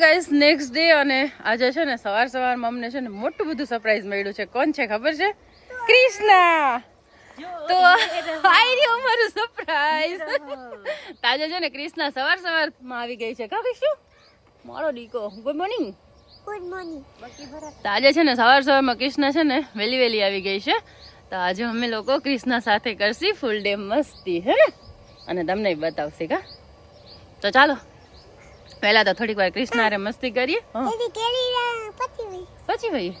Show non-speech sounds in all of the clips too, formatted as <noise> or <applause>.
Guys next day અને આજે છે ને સવાર સવારમાં અમને છે ને મોટું બધું સરપ્રાઈઝ મળ્યું છે. કોણ છે ખબર છે? ક્રિષ્ના. તો આઈ રહ્યો અમારું સરપ્રાઈઝ તાજે છે ને ક્રિષ્ના સવાર સવારમાં આવી ગઈ છે. કા શું મારો દીકો. ગુડ મોર્નિંગ ગુડ મોર્નિંગ તાજે છે ને સવાર સવારમાં કૃષ્ણા છે ને વહેલી વહેલી આવી ગઈ છે. તો આજે અમે લોકો ક્રિષ્ના સાથે કરશી. ફૂલ ડે મસ્તી હે અને તમને બતાવશે કા? તો ચાલો. પહેલા તો થોડીક વાર કૃષ્ણારે મસ્તી કરીએ. પછી ભાઈ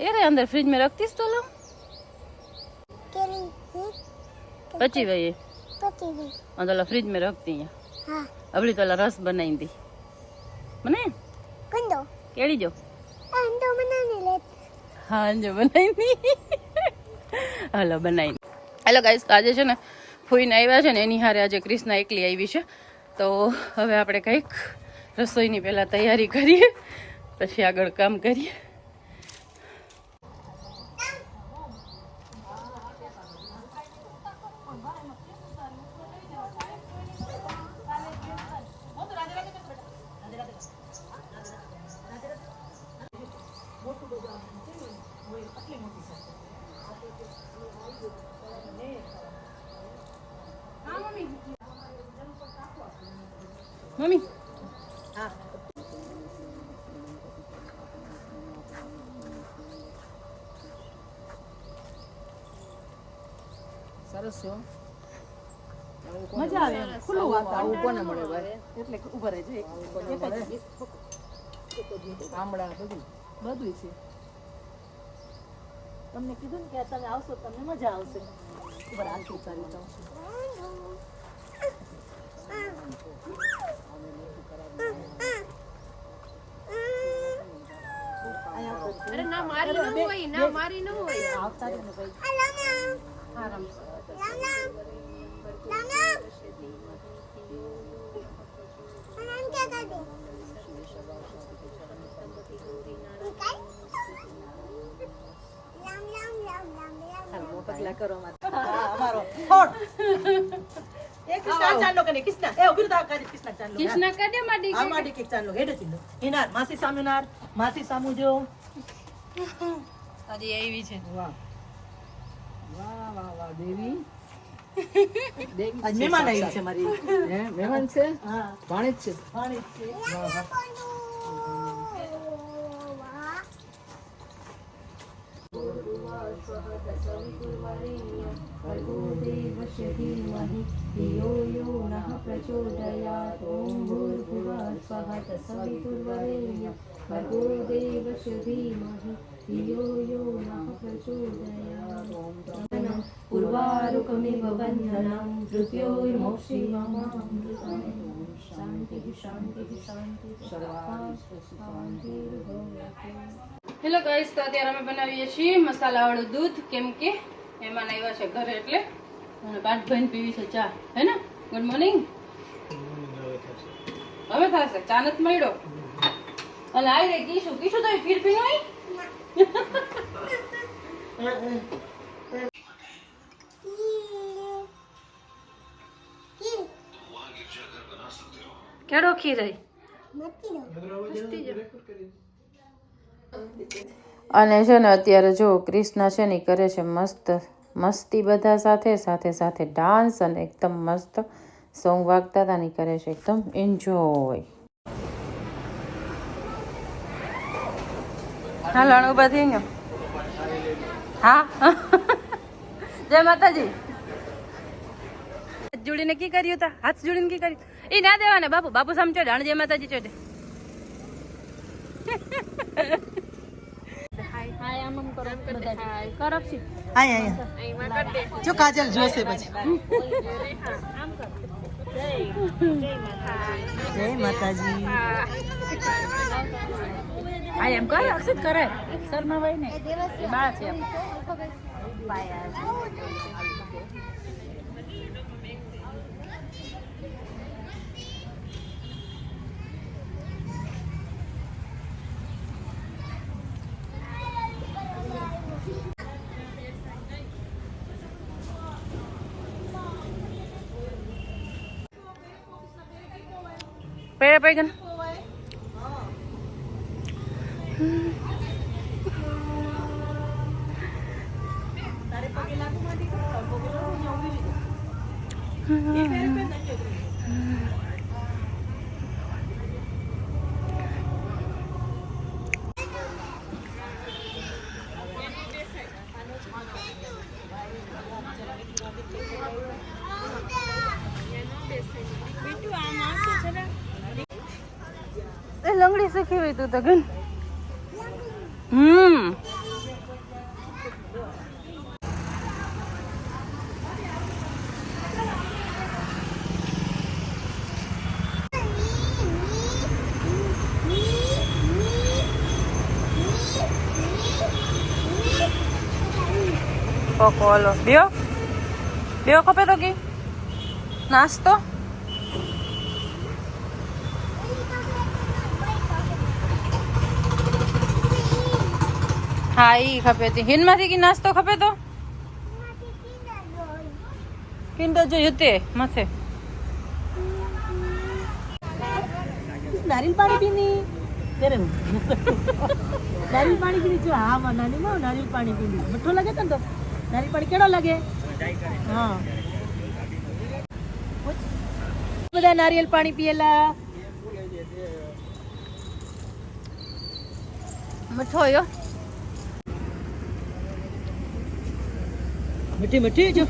એ રે અંદર ફ્રીજમાં રખતીસ તો લો. પછી ભાઈ અંદર ફ્રીજમાં રખતી અબલી તો ઓલા રસ બનાવી દી. મને? કેળી જો. હા જો બનાવી દી. હલો બનાવી હેલો ગાઈસ તો આજે છે ને ફૂઈને આવ્યા છે ને એની હારે આજે ક્રિષ્ના એકલી આવી છે. તો હવે આપણે કંઈક રસોઈની પહેલાં તૈયારી કરીએ પછી આગળ કામ કરીએ. મમ્મી. સરસ છો મજા આવે ખુલ્લું આવું કોને મળે ભાઈ? એટલે ઊભા રહેજો? ગામડા બધું. બધું છે. તમને કીધું ને કે તમે આવશો તમને મજા આવશે. ઉપર આખી ઉતારી દઉં. ના મારી ન હોય ના મારી ન હોય આવતા રહો ને ભાઈ આરામ પગલા કરો અમારો થોડ એ કૃષ્ણ ચાંદલો કને કૃષ્ણ એ ઊભી રહો કાજી કૃષ્ણ ચાંદલો કૃષ્ણ કડે માડી આ માડી કે ચાંદલો હેડે ચિંદો હિનાર માસી સામુ નાર માસી સામુ જો હજી આવી છે. વાહ. વાહ વાહ વાહ દેવી. મહેમાન આવી છે મારી. મહેમાન છે? હા. ભાણેજ છે? પાણી છે ઉર્વારુકમિવ બંધનમ મૃત્યોર્મોક્ષિમમામૃતમ શાંતિ શાંતિ શાંતિ હેલો ગાઈસ તો અત્યારે અમે બનાવીએ છીએ મસાલાવાળું દૂધ, કેમ કે મહેમાન આવ્યા છે ઘરે એટલે. અને પાંચ ભાઈને પીવી છે ચા, હે ને? ગુડ મોર્નિંગ હવે થશે, ચા નથી મળ્યો? અને આવી રે, કીશું કીશું તો ફીર પીનો હોય? કેડો ખીર આવી અને છે ને અત્યારે જો ક્રિષ્ના છે ને કરે છે મસ્ત, મસ્તી બધા સાથે સાથે સાથે ડાન્સ અને એકદમ મસ્ત સોંગ વાગતા હતા ને કરે છે એકદમ એન્જોય હા લણ ઊભા થઈ ગયો હા? જય માતાજી. હાથ જોડીને કી કર્યું તા? હાથ જોડીને કી કર્યું? એ ના દેવાને બાપુ. બાપુ સામે ચડે. અણ જય માતાજી ચોડે. જો કાજલ જોશે પછી. જય માતાજી. આઈ એમ કરે અક્ષિત કરે. શર્મા ભાઈ ને બા છે એમ. પેડા પૈગન એ લંગડી સુખી હોય તું તો ગન હમ કોકો ઓલો બેઓ બેઓ ખપે તો કી નાસ્તો હા, ઈ ખપે તી હિનમાંથી કી નાસ્તો ખપે તો? કિંડર જોયું તે, માથે. નારિયેલ પાણી પીની? તેરે નારિયેલ પાણી પીની જો હા માં નાની માં નારિયેલ પાણી પીની. મીઠો લાગે તને તો? નારિયેલ પાણી કેડો લાગે? હા. બધા નારિયેલ પાણી પીએલા મીઠો યો મીઠી મીઠી જો.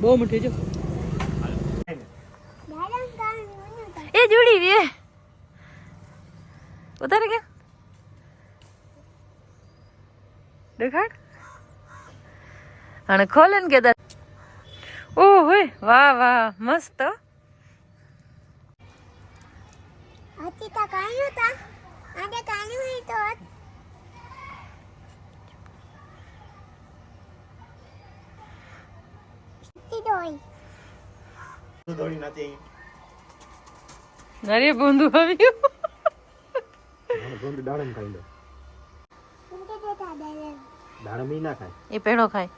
બહુ મીઠી મને એ જોડી રે વધારે કે? દેખાડ. અને ખોલે ને કે દા ઓહ હોય વાહ વાહ મસ્ત. આથી તા કાયું તા આને કાયું હી તો દોડી નરે બોંધુ આવ્યું દાડમ ખાઈ લો ઉનકે દે દાદા લે દાડમ ના ખાય એ પેણો ખાય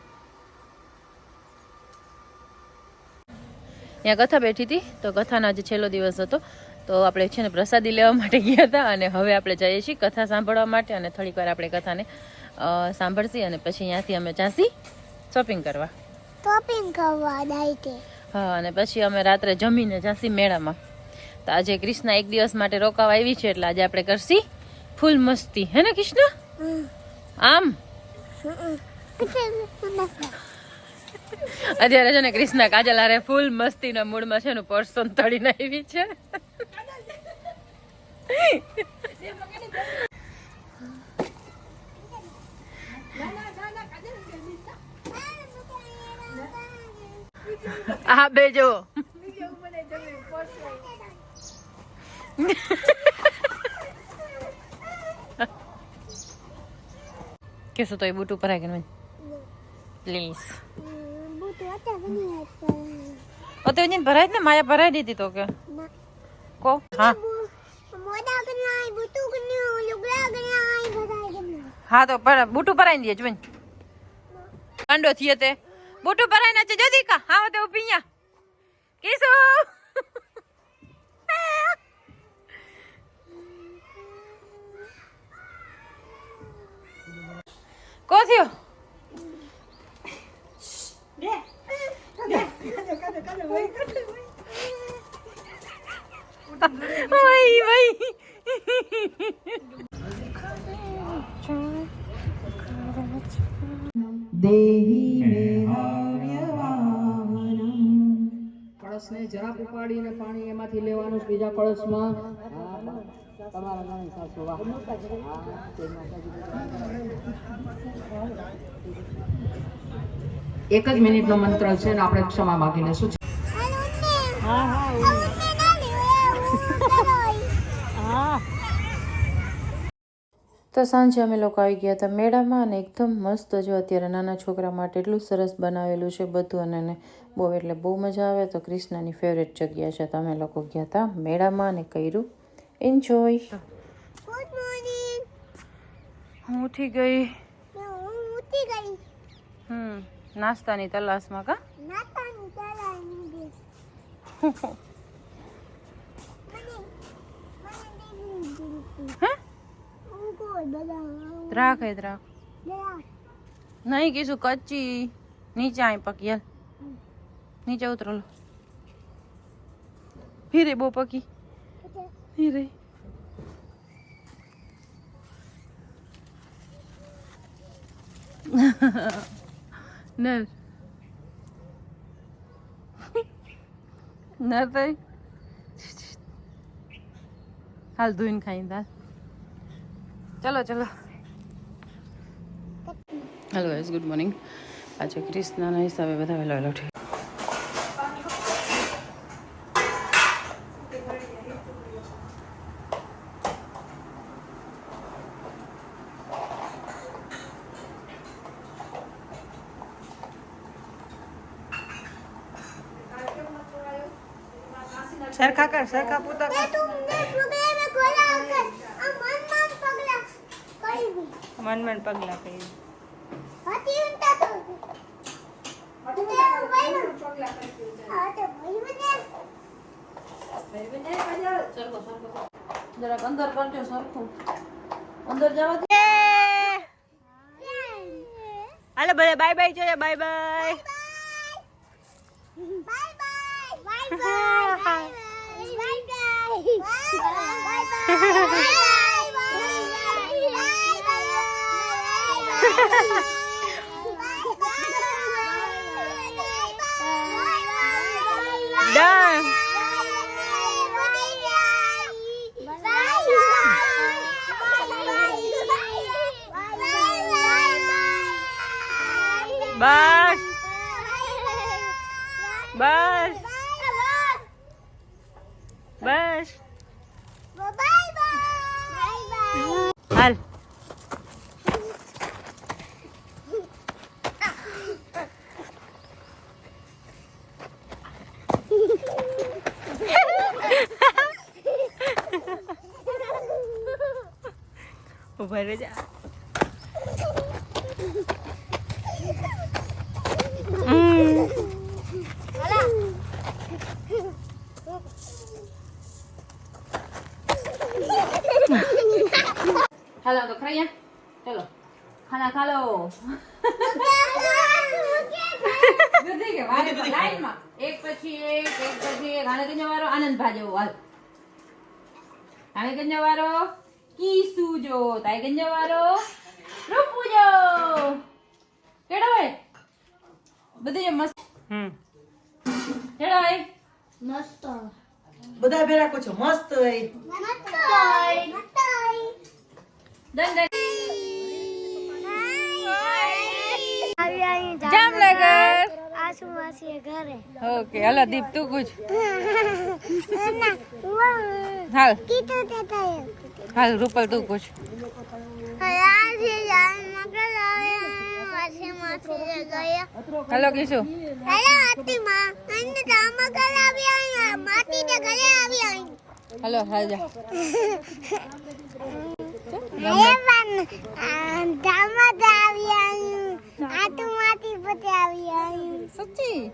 ત્યાં કથા બેઠી હતી તો કથાનો આજે છેલ્લો દિવસ હતો. તો આપણે છે ને પ્રસાદી લેવા માટે ગયા હતા અને હવે આપણે જઈએ છીએ કથા સાંભળવા માટે અને થોડીક વાર આપણે કથાને સાંભળશી અને પછી ત્યાંથી અમે જાસી શોપિંગ કરવા. ટોપિંગ કરવા દાઈ તે. હા અને પછી અમે રાત્રે જમીને જાસી મેળામાં. તો આજે કૃષ્ણ એક દિવસ માટે રોકાવા આવી છે એટલે આજે આપણે કરશી ફૂલ મસ્તી. હે ને કૃષ્ણ આમ? અત્યારે છે ને કૃષ્ણ કાજલ હારે ફૂલ મસ્તીના મૂડમાં છે ને પર્સન તળીને આવી છે. આ બે જો કેસો તો એ બૂટ ઉપર આગળ ગયું પ્લીઝ ભરાય ને, માયા ભરાઈ દીધી તો કે. કો? હા. હા તો બૂટ ઉપર આવી દે જોઈન કાંડો થઈએ તે. બૂટ ઉપર નાચે જો દીકા હા તો ઊભી અહીંયા કેસો કો થયો? ઓય ભાઈ પાણી લેવાનું બીજા કળશમાં તમારા નાની સાસુ વાહ. એક જ મિનિટનો મંત્ર છે ને આપણે ક્ષમા માગીને શું છે? હા હા તો સાંજે અમે લોકો આવી ગયા હતા મેળામાં અને એકદમ મસ્ત જો અત્યારે નાના છોકરા માટે એટલું સરસ બનાવેલું છે બધું અને બહુ એટલે બહુ મજા આવે તો કૃષ્ણની ફેવરેટ જગ્યા છે તમે લોકો ગયા હતા મેળામાં અને કર્યું. એન્જોય ગુડ મોર્નિંગ હું ઉઠી ગઈ. હું ઉઠી ગઈ. હમ નાસ્તાની તલાશમાં કા? દ્રાક હે? દ્રાક દયા નહીં કીધું કચ્ચી નીચે આય પકી હાલ નીચે ઉતરો લો. ફીરે બહુ પકી. ફીરે <laughs> નર. <laughs> નર તઈ હાલ ધોઈને ખાઈ દાલ ચલો ચલો. હેલો ગાઈઝ ગુડ મોર્નિંગ આજે ક્રિષ્નાના હિસાબે બધા વહેલા વહેલા ઉઠી સરખા કર સરખા પૂતા મન મન પગલા કહી જરાક અંદર કરજો સરખું. અંદર જવા હાલો ભલે બાય બાય જોઈએ bye. Bye bye. Bye <laughs> Dah. Bye. Bye. ઊભા રહેજા. હાલો, તો ખાઈ ચલો. ખાના ખા એક પછી એક એક પછી એક. આને વારો? આનંદ ભાજો હાલ. આને કઈ વારો કીસુ જો તાઈ કઈ વારો રૂપુ જો. કેડો હે બધી જે મસ્ત હમ. કેડો હે બધા ભેરા કો છો. મસ્ત હોય. દંડ જામનગર. આસુ માસી ઘરે ઓકે હલો દીપ તું કુછ <laughs> ના હાલ. કીધું તે હાલ રૂપલ તું પૂછ. હેલો કીશું. હેલો આવી હાલો જા. સચ્ચી?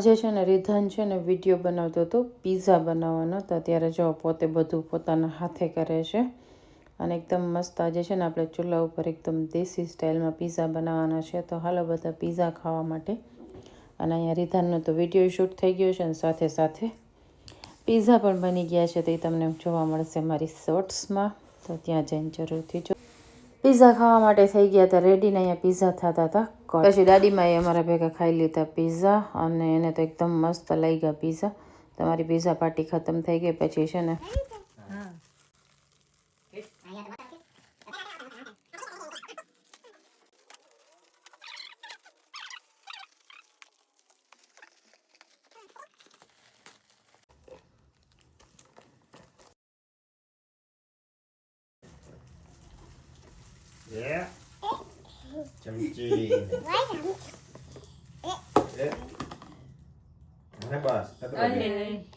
આજે છે ને રિધાન છે ને વીડિયો બનાવતો હતો, પીઝા બનાવવાનો. તો ત્યારે જો પોતે બધું પોતાના હાથે કરે છે અને એકદમ મસ્ત આજે છે ને આપણે ચૂલા ઉપર એકદમ દેશી સ્ટાઇલમાં પીઝા બનાવવાના છે. તો હાલો બધા પીઝા ખાવા માટે. અને અહીંયા રિધાનનો તો વીડિયો શૂટ થઈ ગયો છે અને સાથે સાથે પીઝા પણ બની ગયા છે. તો તમને જોવા મળશે મારી શોર્ટ્સમાં. તો ત્યાં જઈને જરૂરથી જો. પીઝા ખાવા માટે થઈ ગયા હતા, રેડીને અહીંયા પીઝા થતા હતા. પછી દાદીમાએ અમારા ભેગા ખાઈ લીધા પીઝા અને એને તો એકદમ મસ્ત લઈ ગયા પીઝા તમારી પીઝા પાર્ટી ખતમ થઈ ગઈ પછી છે ને Yeah. Samicin. Eh. Mana bas? Satu lagi.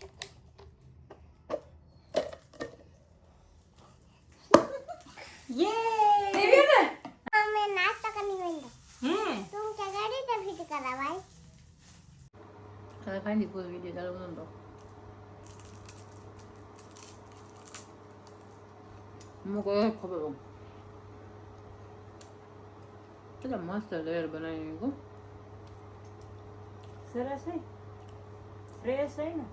અમે નાસ્તો કરીને ગઈ તું ચગાડી તો ફીટ કરાવાય ખાલી પૂરો વિડીયો ચાલુ નતો મુકો ખબર કેટલા મસ્ત લેયર બનાવી કો સરસ ફ્રેશ ને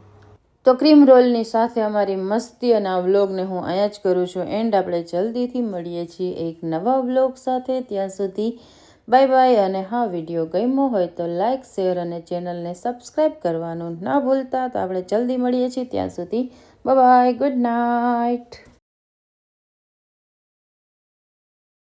તો ક્રીમ રોલની સાથે અમારી મસ્તી અને આ વ્લોગને હું અહીંયા જ કરું છું. એન્ડ આપણે જલ્દીથી મળીએ છીએ એક નવા વ્લોગ સાથે. ત્યાં સુધી બાય બાય અને હા વીડિયો ગમ્યો હોય તો લાઇક શેર અને ચેનલને સબસ્ક્રાઈબ કરવાનું ના ભૂલતા. તો આપણે જલ્દી મળીએ છીએ ત્યાં સુધી. Bye good night